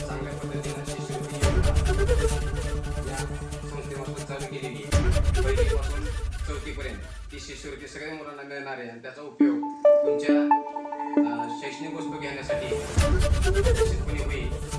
चांगल्या पद्धतीनं शिष्यवृत्ती या संस्थेमार्फत चौथीपर्यंत ती शिष्यवृत्ती सगळ्या मुलांना मिळणार आहे आणि त्याचा उपयोग तुमच्या शैक्षणिक वस्तू घेण्यासाठी Wait, wait.